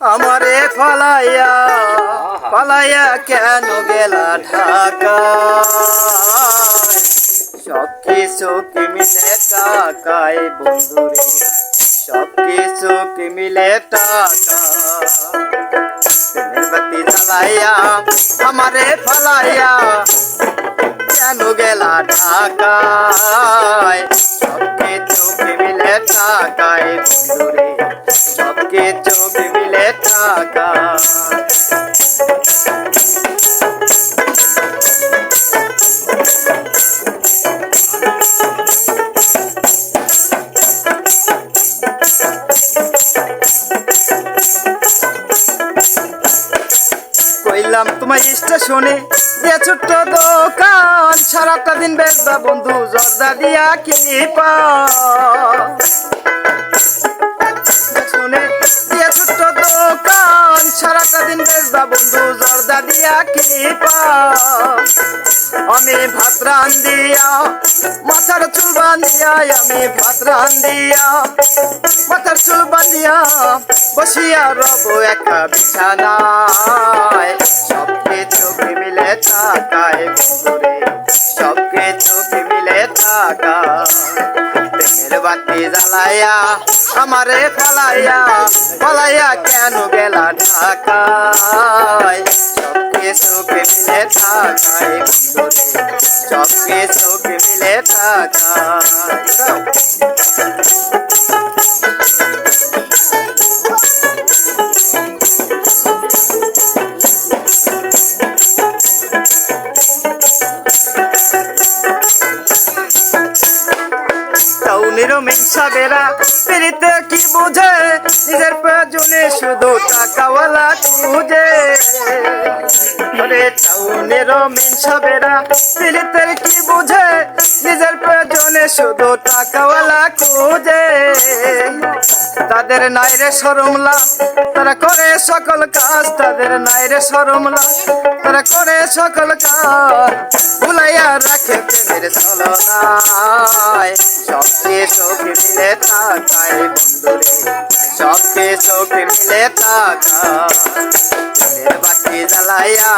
আমারে ফলাইয়া ফলাইয়া কেন গেলা ঢাকা? সব কিছু কি মিলে টাকায় বন্ধুরে সব কিছু কি মিলে টাকা? বাতি জ্বালাইয়া আমারে ফলাইয়া কেন গেলা ঢাকায়? সব কিছু মিলে টাকায় বন্ধুরে সব কিছু কি কইলাম তোমার স্টেশনে যে ছোট্ট দোকান, সারাটা দিন বেচবা বন্ধু, জর্দা দিয়া কিনিপা শুনে যে ছোট্ট দোকান, সারাটা দিন বেচবা বন্ধু, জর্দা দিয়া কিনিপা আমি ভাত রান্দিয়া মাথার চুল বান্ধিয়া, আমি ভাত রান্দিয়া মাথার চুল বান্ধিয়া বসিয়া রব একা বিছানায়। সব কিছু মিলে তাকায় বন্ধুরে সব কিছু মিলে তাকা প্রেমের বাতি জ্বালাইয়া আমারে ফলাইয়া ফলাইয়া কেন গেলা ঢাকায়? সব কিছু মিলে তাকায় বন্ধুরে সব কিছু মিলে তাকায় টাউনেরও মেনসাবেরা পেরিতে কি বুঝে? নিজের প্রয়োজনে শুধু টাকাওয়ালা খুঁজে। ওরে টাউনেরও মেনসাবেরা পেরিতে কি বুঝে? নিজের প্রয়োজনে শুধু টাকাওয়ালা খুঁজে। তাদের নাইরে সরমলা তারা করে সকল কাজ। তাদের নাইরে সরমলা তারা করে সকল কাজ। ভুলাইয়া রাখে প্রেমের চলনায় সবকে সখী মিলে তাকায় বন্ধুরে। সবকে সখী মিলে তাকা প্রেমের বাতি জ্বালাইয়া,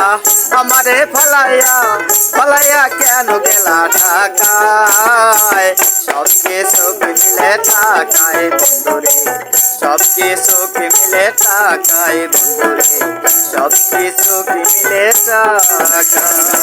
আমারে ফলাইয়া ফলাইয়া কেন গেলা ঢাকায়? সবকে সখী মিলে তাকায় বন্ধুরে। সবকে সখী মিলে তাকায় বন্ধুরে। সবকে সখী মিলে তাকায়